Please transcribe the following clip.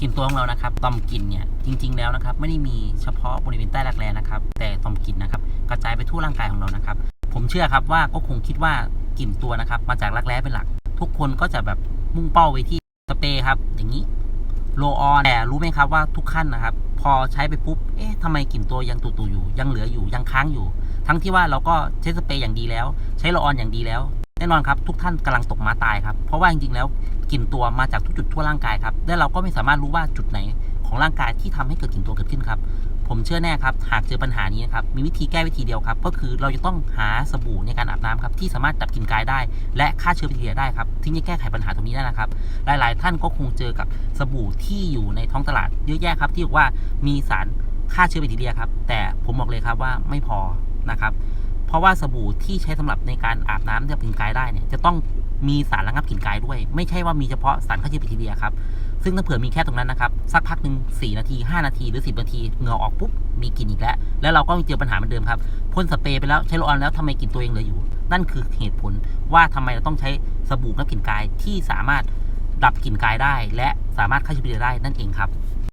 กลิ่นตัวของเรานะครับต่อมกลิ่นเนี่ยจริง ๆ แล้วนะครับไม่ได้มีเฉพาะบริเวณใต้รักแร้นะครับ แต่ต่อมกลิ่นนะครับกระจายไปทั่วร่างกายของเรานะครับ ผมเชื่อครับว่าก็คงคิดว่ากลิ่นตัวนะครับ มาจากรักแร้เป็นหลัก ทุกคนก็จะแบบมุ่งเป้าไปที่สเปรย์ครับ อย่างนี้โลออนแต่รู้ไหมครับว่าทุกขั้นนะครับ พอใช้ไปปุ๊บเอ๊ะทำไมกลิ่นตัวยังตุ่ๆอยู่ ยังเหลืออยู่ยังค้างอยู่ ทั้งที่ว่าเราก็ใช้สเปรย์อย่างดีแล้ว ใช้โลออนอย่างดีแล้ว แน่นอนครับทุกท่านกำลังตกม้าตายครับ เพราะว่าจริงๆแล้วกลิ่นตัวมาจากทุกจุดทั่วร่างกายครับและเราก็ไม่สามารถรู้ว่าจุดไหนของร่างกายที่ทำให้เกิดกลิ่นตัวเกิดขึ้นครับ ผมเชื่อแน่ครับ หากเจอปัญหานี้นะครับ มีวิธีแก้วิธีเดียวครับ ก็คือเราจะต้องหาสบู่ในการอาบน้ำครับ ที่สามารถดับกลิ่นกายได้ และฆ่าเชื้อแบคทีเรียได้ครับที่จะแก้ไขปัญหาตรงนี้ได้นะครับ หลาย ๆ ท่านก็คงเจอกับสบู่ที่อยู่ในท้องตลาดเยอะแยะครับ ที่บอกว่ามีสารฆ่าเชื้อแบคทีเรียครับ แต่ผมบอกเลยครับว่าไม่พอนะครับ เพราะว่าสบู่ที่ใช้สำหรับในการอาบน้ำที่ดับกลิ่นกายได้เนี่ยจะต้องมีสารระงับกลิ่นกายด้วย ไม่ใช่ว่ามีเฉพาะสารฆ่าเชื้อแบคทีเรียครับซึ่งถ้าเผื่อมีแค่ตรงนั้นนะครับ สักพักหนึ่ง4นาที 5 นาที หรือ 10 นาทีเหงื่อออกปุ๊บ มีกลิ่นอีกแล้ว แล้วเราก็เจอปัญหาเหมือนเดิมครับพ่นสเปรย์ไปแล้วใช้โรลออนแล้วทำไมกลิ่นตัวเองเหลืออยู่ นั่นคือเหตุผลว่าทำไมเราต้องใช้สบู่กับกลิ่นกายที่สามารถดับกลิ่นกายได้ และสามารถฆ่าเชื้อแบคทีเรียได้นั่นเองครับ